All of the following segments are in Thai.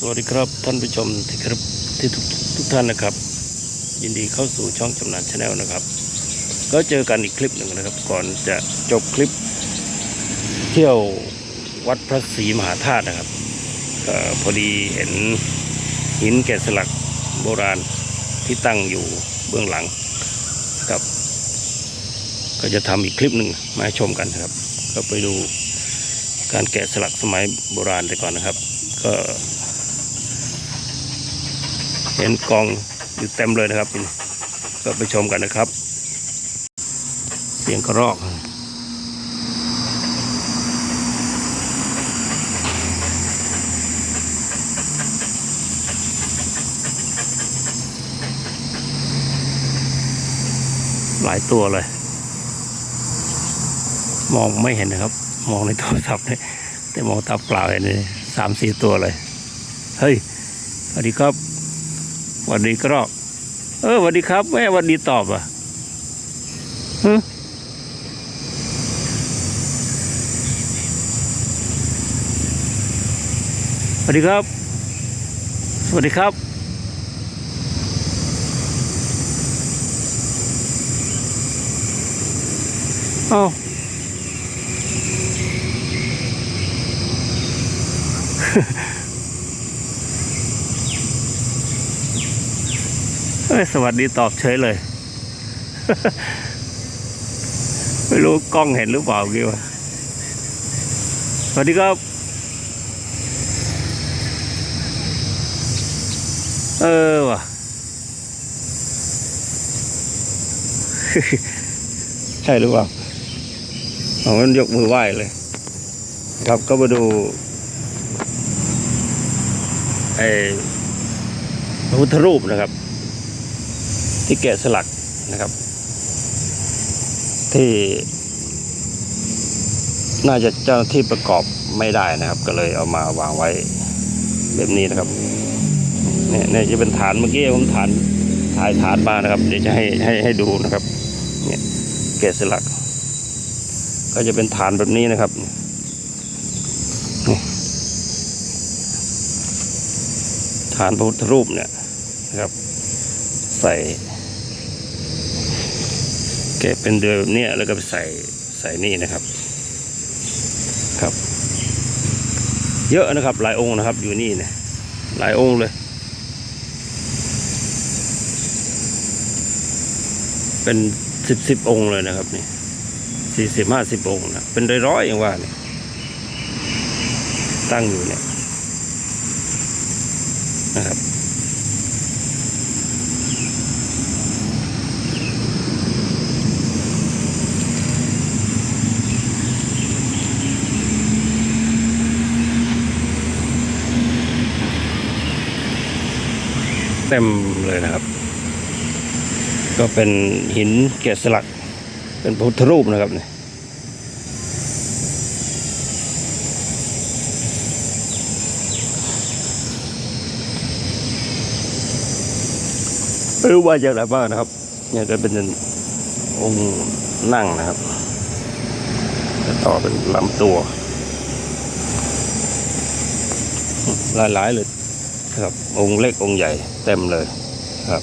สวัสดีครับท่านผู้ชมที่ครับที่ทุกทุกท่านนะครับ ยินดีเข้าสู่ช่องจำนานชาแนลนะครับ ก็เจอกันอีกคลิปหนึ่งนะครับ ก่อนจะจบคลิป เที่ยววัดพระศรีมหาธาตุนะครับก็พอดีเห็นหินแกะสลักโบราณที่ตั้งอยู่เบื้องหลังครับ ก็จะทำอีกคลิปหนึ่งมาชมกันนะครับ ก็ไปดูการแกะสลักสมัยโบราณไปก่อนนะครับ ก็ เห็นกองอยู่เต็มเลยนะครับก็ไปชมกันนะครับ เสียงกระรอกหลายตัวเลย มองไม่เห็นนะครับ มองในโทรศัพท์เนี่ยแต่มองตาเปล่าเห็นเลยสามสี่ตัวเลย เฮ้ยสวัสดีครับ วัสดีกรอกเออสวัสดีครับแม่สวัสดีตอบอะฮึสวัสดีครับ สวัสดีครับ เอ้าเอ้ยสวัสดีตอบเฉยเลย ไม่รู้กล้องเห็นหรือเปล่ากี่วะสวัสดีครับ เออว่ะใช่หรือเปล่าเอามันยกมือไหว้เลย ครับก็มาดูไอ้พระพุทธรูปนะครับ ที่แกะสลักนะครับ ที่ น่าจะเจ้าหน้าที่ประกอบไม่ได้นะครับ ก็เลยเอามาวางไว้แบบนี้นะครับเนี่ยเนี่ยจะเป็นฐานเมื่อกี้ผมฐานถ่ายฐานมานะครับ เดี๋ยวจะให้ให้ให้ดูนะครับ เนี่ยแกะสลัก ก็จะเป็นฐานแบบนี้นะครับฐานพระพุทธรูปเนี่ยนะครับ ใส่ แกะเป็นเดือยแบบเนี้ยแล้วก็ไปใส่ใส่นี่นะครับ ครับ เยอะนะครับ หลายองค์นะครับ อยู่นี่นี่ยหลายองค์เลย เป็นสิบสิบองค์เลยนะครับนี่สี่สิบห้าสิบองค์นะเป็นร้อยๆอย่างว่าเนี่ยตั้งอยู่เนี่ยนะครับ เต็มเลยนะครับ ก็เป็นหินแกะสลัก เป็นพุทธรูปนะครับเนี่ยไม่รู้ว่าจากไหนบ้างนะครับ เนี่ยก็เป็นองค์นั่งนะครับแล้วต่อเป็นลำตัว หลายๆเลย ครับ องค์เล็กองค์ใหญ่เต็มเลยครับ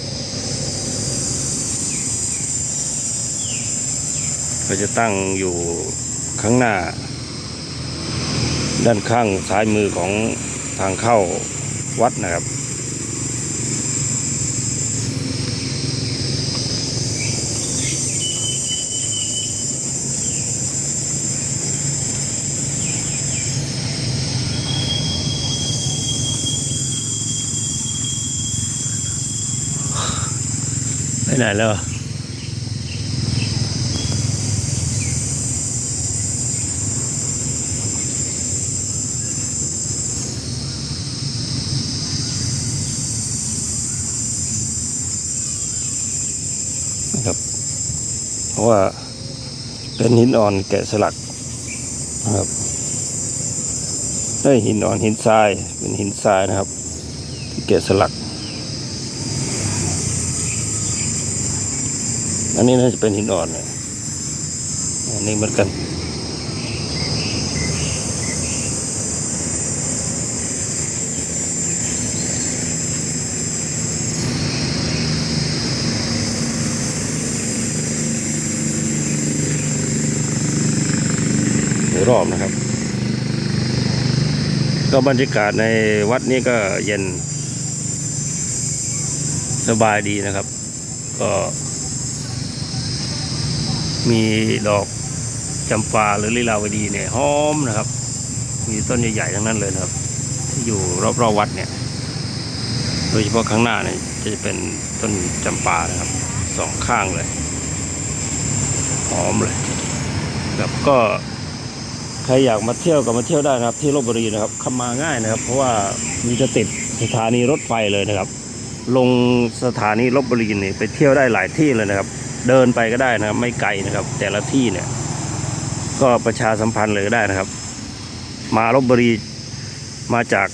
ก็จะตั้งอยู่ข้างหน้า ด้านข้างซ้ายมือของทางเข้าวัดนะครับ ไปไหนแล้วอะนะครับ เพราะว่าเป็นหินอ่อนแกะสลักนะครับได้ยหินอ่อนหินทรายเป็นหินทรายนะครับ ที่แกะสลัก อันนี้น่าจะเป็นหินอ่อนนะอันนี้เหมือนกัน รอบนะครับ ก็บรรยากาศในวัดนี้ก็เย็นสบายดีนะครับ ก็ มีดอกจำปาหรือลิลาวดีเนี่ยหอมนะครับ มีต้นใหญ่ๆทั้งนั้นเลยนะครับ ที่อยู่รอบๆวัดเนี่ย โดยเฉพาะข้างหน้าเนี่ยจะเป็นต้นจำปานะครับสองข้างเลยหอมเลยครับก็ใครอยากมาเที่ยวก็มาเที่ยวได้นะครับ ที่ลบบุรีนะครับเข้ามาง่ายนะครับ เพราะว่ามีจะติดสถานีรถไฟเลยนะครับ ลงสถานีลบบุรีนี่ไปเที่ยวได้หลายที่เลยนะครับ เดินไปก็ได้นะครับ ไม่ไกลนะครับ แต่ละที่เนี่ย ก็ประชาสัมพันธ์เลยก็ได้นะครับ มาลบบุรีมาจาก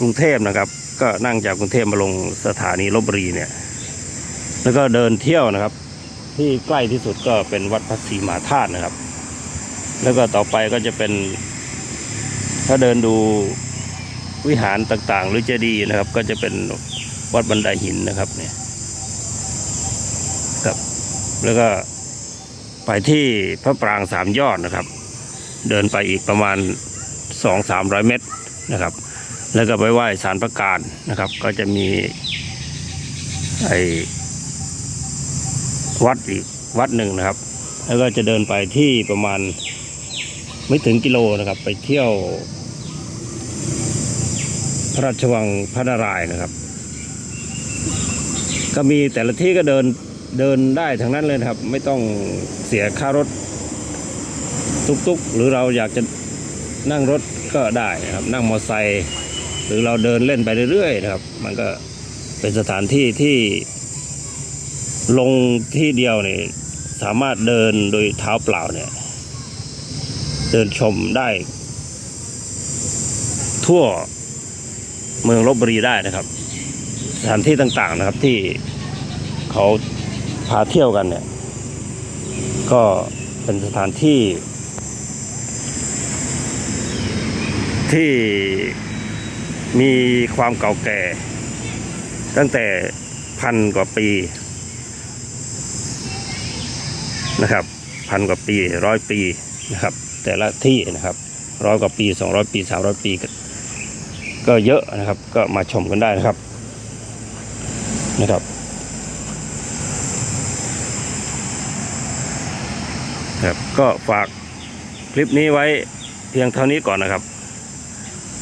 กรุงเทพนะครับ ก็นั่งจากกรุงเทพมาลงสถานีลบบุรีเนี่ย แล้วก็เดินเที่ยวนะครับ ที่ใกล้ที่สุดก็เป็นวัดพระศรีมหาธาตุนะครับ แล้วก็ต่อไปก็จะเป็น ถ้าเดินดูวิหารต่างๆ หรือเจดีย์นะครับ ก็จะเป็นวัดบันไดหินนะครับเนี่ย แล้วก็ไปที่พระปรางสามยอดนะครับ เดินไปอีกประมาณสองสามร้อยเมตรนะครับ แล้วก็ไปไหว้สารประการนะครับ ก็จะมีไอ้วัดอีกวัดหนึ่งนะครับ แล้วก็จะเดินไปที่ประมาณไม่ถึงกิโลนะครับ ไปเที่ยว พระราชวังพระนารายณ์นะครับ ก็มีแต่ละที่ก็เดิน เดินได้ทั้งนั้นเลยนะครับ ไม่ต้องเสียค่ารถตุกๆ หรือเราอยากจะนั่งรถก็ได้นะครับ นั่งมอเตอร์ไซค์หรือเราเดินเล่นไปเรื่อยๆนะครับ มันก็เป็นสถานที่ที่ลงที่เดียวเนี่ยสามารถเดินโดยเท้าเปล่าเนี่ยเดินชมได้ ทั่วเมืองลบบุรีได้นะครับ สถานที่ต่างๆนะครับที่เขา พาเที่ยวกันเนี่ย ก็เป็นสถานที่ ที่มีความเก่าแก่ ตั้งแต่พันกว่าปีนะครับพันกว่าปีร้อยปีนะครับ แต่ละที่นะครับร้อยกว่าปีสองร้อยปีสามร้อยปีก็ก็เยอะนะครับ ก็มาชมกันได้นะครับนะครับ ครับก็ฝากคลิปนี้ไว้เพียงเท่านี้ก่อนนะครับ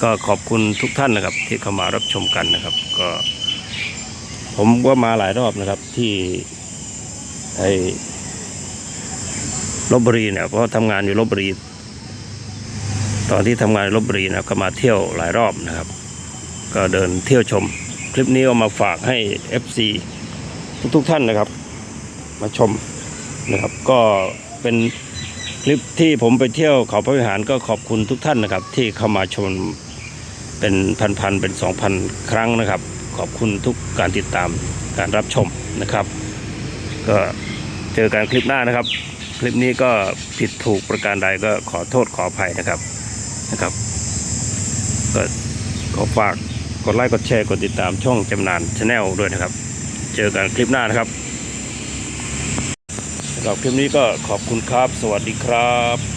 ก็ขอบคุณทุกท่านนะครับ ที่เข้ามารับชมกันนะครับ ก็ ผมก็มาหลายรอบนะครับที่ไอ้ลบบุรีเนี่ยเพราะทำงานอยู่ลบบุรี ตอนที่ทำงานลบบุรีนะก็มาเที่ยวหลายรอบนะครับ ก็เดินเที่ยวชม คลิปนี้ก็มาฝากให้ FC ทุกๆท่านนะครับ มาชมนะครับก็ เป็นคลิปที่ผมไปเที่ยวเขาพระวิหารก็ขอบคุณทุกท่านนะครับ ที่เข้ามาชมเป็นพันๆเป็นสองพันครั้งนะครับ ขอบคุณทุกการติดตามการรับชมนะครับ ก็เจอกันคลิปหน้านะครับ คลิปนี้ก็ผิดถูกประการใดก็ขอโทษขออภัยนะครับนะครับ ก็ขอฝากกดไลค์กดแชร์กดติดตามช่องจำนานชาแนลด้วยนะครับ เจอกันคลิปหน้านะครับ สำหรับคลิปนี้ก็ขอบคุณครับ สวัสดีครับ